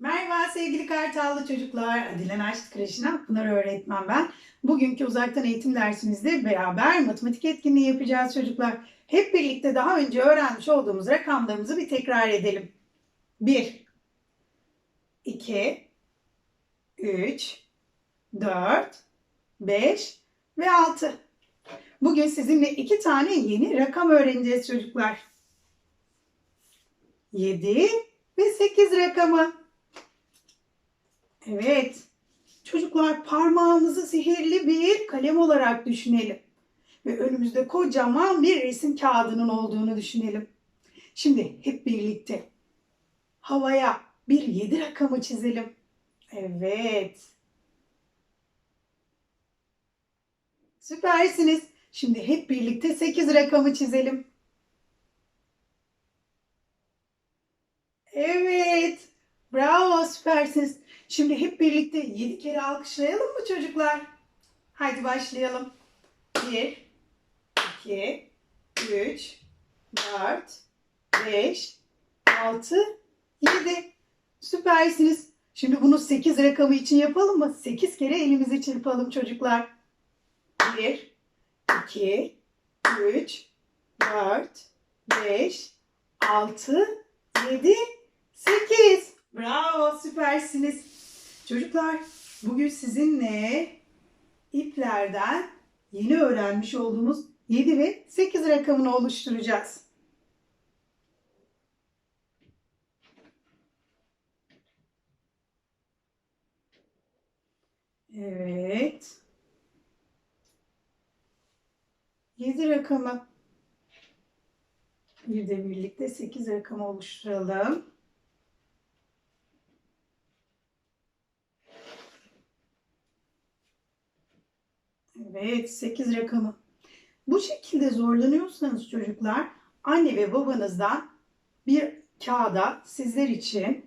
Merhaba sevgili Kartallı çocuklar. Adilen Aşk Kreşi'nden Pınar öğretmen ben. Bugünkü uzaktan eğitim dersimizde beraber matematik etkinliği yapacağız çocuklar. Hep birlikte daha önce öğrenmiş olduğumuz rakamlarımızı bir tekrar edelim. 1 2 3 4 5 ve 6. Bugün sizinle iki tane yeni rakam öğreneceğiz çocuklar. 7 ve 8 rakamı. Evet. Çocuklar parmağımızı sihirli bir kalem olarak düşünelim. Ve önümüzde kocaman bir resim kağıdının olduğunu düşünelim. Şimdi hep birlikte havaya bir 7 rakamı çizelim. Evet. Süpersiniz. Şimdi hep birlikte 8 rakamı çizelim. Evet. Bravo, süpersiniz. Şimdi hep birlikte 7 kere alkışlayalım mı çocuklar? Haydi başlayalım. 1, 2, 3, 4, 5, 6, 7. Süpersiniz. Şimdi bunu 8 rakamı için yapalım mı? 8 kere elimizi çırpalım çocuklar. 1, 2, 3, 4, 5, 6, 7, 8. Bravo, süpersiniz. Çocuklar, bugün sizinle iplerden yeni öğrenmiş olduğumuz 7 ve 8 rakamını oluşturacağız. Evet. 7 rakamı. Bir de birlikte 8 rakamı oluşturalım. Evet, 8 rakamı. Bu şekilde zorlanıyorsanız çocuklar, anne ve babanızdan bir kağıda sizler için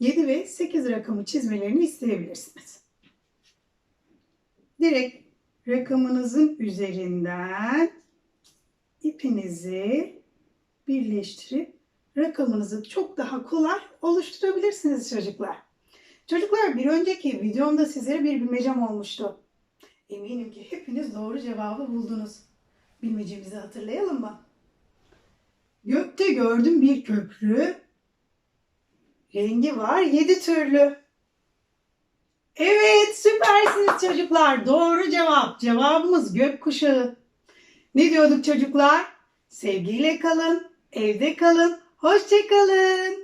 7 ve 8 rakamı çizmelerini isteyebilirsiniz. Direkt rakamınızın üzerinden ipinizi birleştirip rakamınızı çok daha kolay oluşturabilirsiniz çocuklar. Çocuklar bir önceki videomda sizlere bir bilmecem olmuştu. Eminim ki hepiniz doğru cevabı buldunuz. Bilmecemizi hatırlayalım mı? Gökte gördüm bir köprü. Rengi var yedi türlü. Evet süpersiniz çocuklar. Doğru cevap. Cevabımız gökkuşağı. Ne diyorduk çocuklar? Sevgiyle kalın, evde kalın, hoşça kalın.